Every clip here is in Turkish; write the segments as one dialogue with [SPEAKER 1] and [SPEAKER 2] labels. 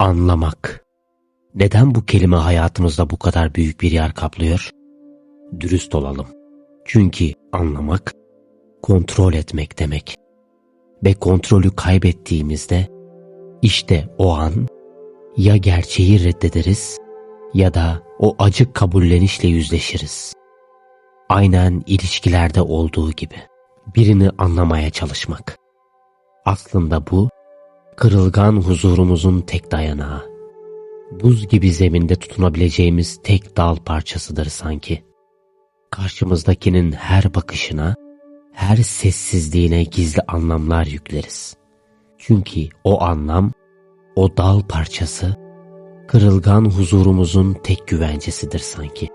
[SPEAKER 1] Anlamak. Neden bu kelime hayatımızda bu kadar büyük bir yer kaplıyor? Dürüst olalım. Çünkü anlamak, kontrol etmek demek. Ve kontrolü kaybettiğimizde, işte o an ya gerçeği reddederiz ya da o acı kabullenişle yüzleşiriz. Aynen ilişkilerde olduğu gibi birini anlamaya çalışmak. Aslında bu kırılgan huzurumuzun tek dayanağı. Buz gibi zeminde tutunabileceğimiz tek dal parçasıdır sanki. Karşımızdakinin her bakışına, her sessizliğine gizli anlamlar yükleriz. Çünkü o anlam, o dal parçası, kırılgan huzurumuzun tek güvencesidir sanki.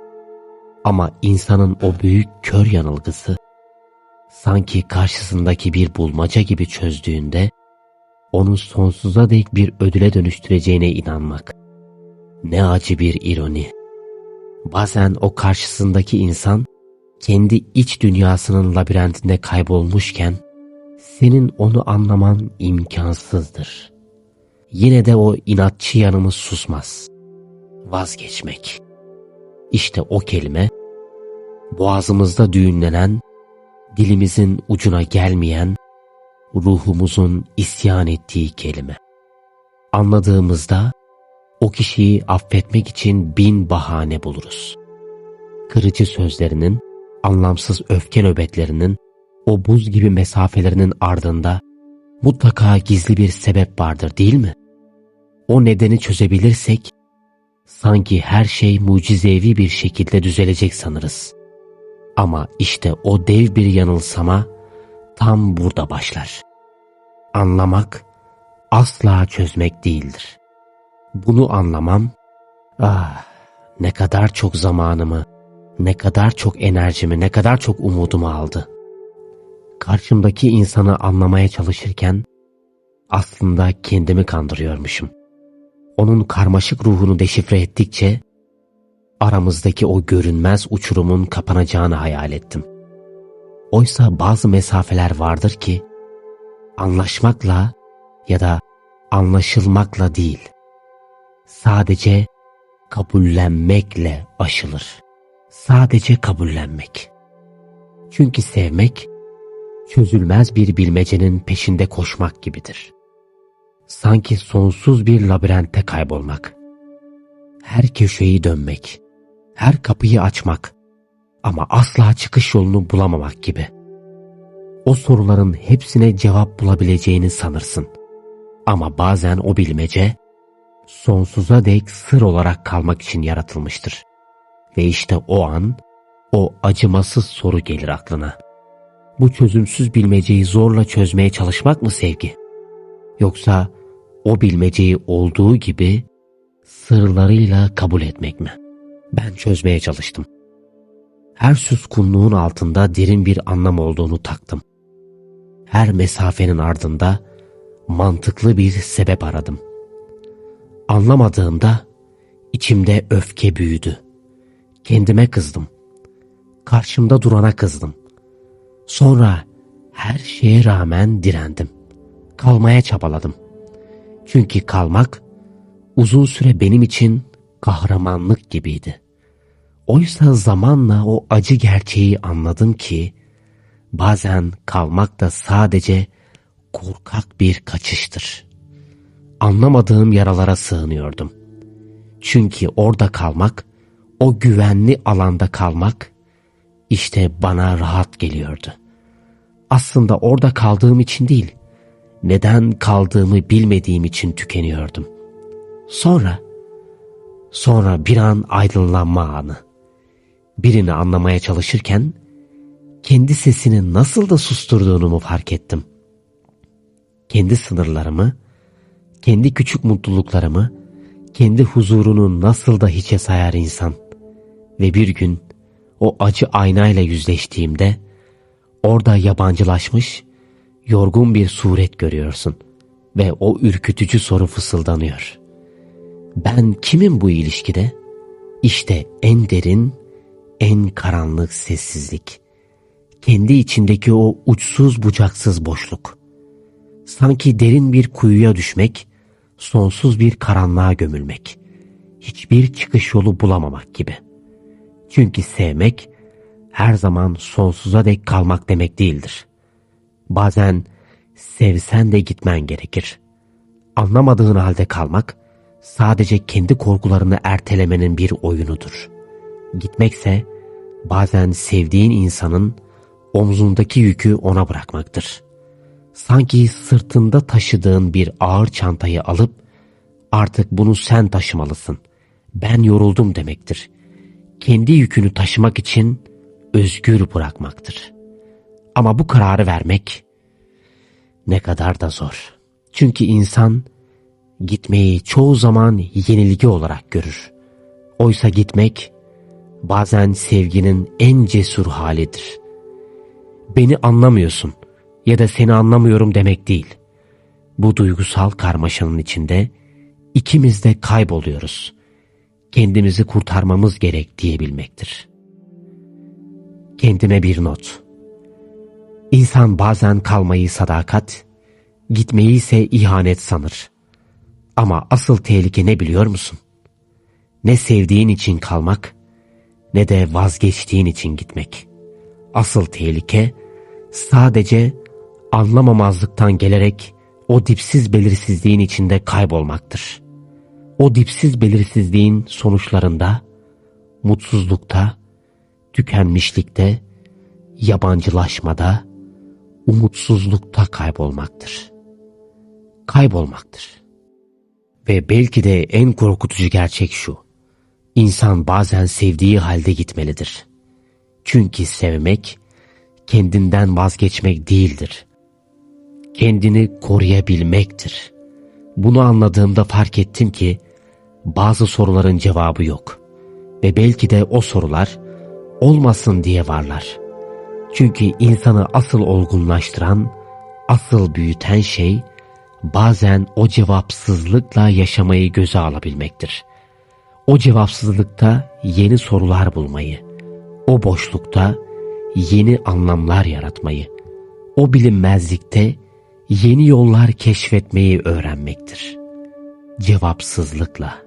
[SPEAKER 1] Ama insanın o büyük kör yanılgısı, sanki karşısındaki bir bulmaca gibi çözdüğünde, onu sonsuza dek bir ödüle dönüştüreceğine inanmak. Ne acı bir ironi. Bazen o karşısındaki insan kendi iç dünyasının labirentinde kaybolmuşken senin onu anlaman imkansızdır. Yine de o inatçı yanımız susmaz. Vazgeçmek. İşte o kelime boğazımızda düğünlenen, dilimizin ucuna gelmeyen, ruhumuzun isyan ettiği kelime. Anladığımızda o kişiyi affetmek için bin bahane buluruz. Kırıcı sözlerinin, anlamsız öfke nöbetlerinin, o buz gibi mesafelerinin ardında mutlaka gizli bir sebep vardır değil mi? O nedeni çözebilirsek, sanki her şey mucizevi bir şekilde düzelecek sanırız. Ama işte o dev bir yanılsama tam burada başlar. Anlamak asla çözmek değildir. Bunu anlamam, ah ne kadar çok zamanımı, ne kadar çok enerjimi, ne kadar çok umudumu aldı. Karşımdaki insanı anlamaya çalışırken aslında kendimi kandırıyormuşum. Onun karmaşık ruhunu deşifre ettikçe aramızdaki o görünmez uçurumun kapanacağını hayal ettim. Oysa bazı mesafeler vardır ki anlaşmakla ya da anlaşılmakla değil, sadece kabullenmekle aşılır. Sadece kabullenmek. Çünkü sevmek, çözülmez bir bilmecenin peşinde koşmak gibidir. Sanki sonsuz bir labirentte kaybolmak. Her köşeyi dönmek, her kapıyı açmak ama asla çıkış yolunu bulamamak gibi. O soruların hepsine cevap bulabileceğini sanırsın. Ama bazen o bilmece sonsuza dek sır olarak kalmak için yaratılmıştır. Ve işte o an o acımasız soru gelir aklına. Bu çözümsüz bilmeceyi zorla çözmeye çalışmak mı sevgi? Yoksa o bilmeceyi olduğu gibi sırlarıyla kabul etmek mi? Ben çözmeye çalıştım. Her suskunluğun altında derin bir anlam olduğunu taktım. Her mesafenin ardında mantıklı bir sebep aradım. Anlamadığımda içimde öfke büyüdü. Kendime kızdım. Karşımda durana kızdım. Sonra her şeye rağmen direndim. Kalmaya çabaladım. Çünkü kalmak uzun süre benim için kahramanlık gibiydi. Oysa zamanla o acı gerçeği anladım ki bazen kalmak da sadece korkak bir kaçıştır anlamadığım yaralara sığınıyordum. Çünkü orada kalmak, o güvenli alanda kalmak işte bana rahat geliyordu. Aslında orada kaldığım için değil, neden kaldığımı bilmediğim için tükeniyordum. Sonra, sonra bir an aydınlanma anı. Birini anlamaya çalışırken kendi sesini nasıl da susturduğunu mu fark ettim. Kendi sınırlarımı, kendi küçük mutluluklarımı, kendi huzurunu nasıl da hiçe sayar insan. Ve bir gün o acı aynayla yüzleştiğimde orada yabancılaşmış, yorgun bir suret görüyorsun ve o ürkütücü soru fısıldanıyor. Ben kimim bu ilişkide? İşte en derin, en karanlık sessizlik. Kendi içindeki o uçsuz bucaksız boşluk. Sanki derin bir kuyuya düşmek sonsuz bir karanlığa gömülmek, hiçbir çıkış yolu bulamamak gibi. Çünkü sevmek her zaman sonsuza dek kalmak demek değildir. Bazen sevsen de gitmen gerekir. Anlamadığın halde kalmak sadece kendi korkularını ertelemenin bir oyunudur. Gitmekse bazen sevdiğin insanın omzundaki yükü ona bırakmaktır. Sanki sırtında taşıdığın bir ağır çantayı alıp artık bunu sen taşımalısın. Ben yoruldum demektir. Kendi yükünü taşımak için özgür bırakmaktır. Ama bu kararı vermek ne kadar da zor. Çünkü insan gitmeyi çoğu zaman yenilgi olarak görür. Oysa gitmek bazen sevginin en cesur halidir. Beni anlamıyorsun ya da seni anlamıyorum demek değil. Bu duygusal karmaşanın içinde ikimiz de kayboluyoruz. Kendimizi kurtarmamız gerek diyebilmektir. Kendime bir not. İnsan bazen kalmayı sadakat, gitmeyi ise ihanet sanır. Ama asıl tehlike ne biliyor musun? Ne sevdiğin için kalmak, ne de vazgeçtiğin için gitmek. Asıl tehlike sadece anlamamazlıktan gelerek o dipsiz belirsizliğin içinde kaybolmaktır. O dipsiz belirsizliğin sonuçlarında, mutsuzlukta, tükenmişlikte, yabancılaşmada, umutsuzlukta kaybolmaktır. Kaybolmaktır. Ve belki de en korkutucu gerçek şu. İnsan bazen sevdiği halde gitmelidir. Çünkü sevmek, kendinden vazgeçmek değildir. Kendini koruyabilmektir. Bunu anladığımda fark ettim ki, bazı soruların cevabı yok. Ve belki de o sorular, olmasın diye varlar. Çünkü insanı asıl olgunlaştıran, asıl büyüten şey, bazen o cevapsızlıkla yaşamayı göze alabilmektir. O cevapsızlıkta yeni sorular bulmayı, o boşlukta yeni anlamlar yaratmayı, o bilinmezlikte yeni yollar keşfetmeyi öğrenmektir. Cevapsızlıkla.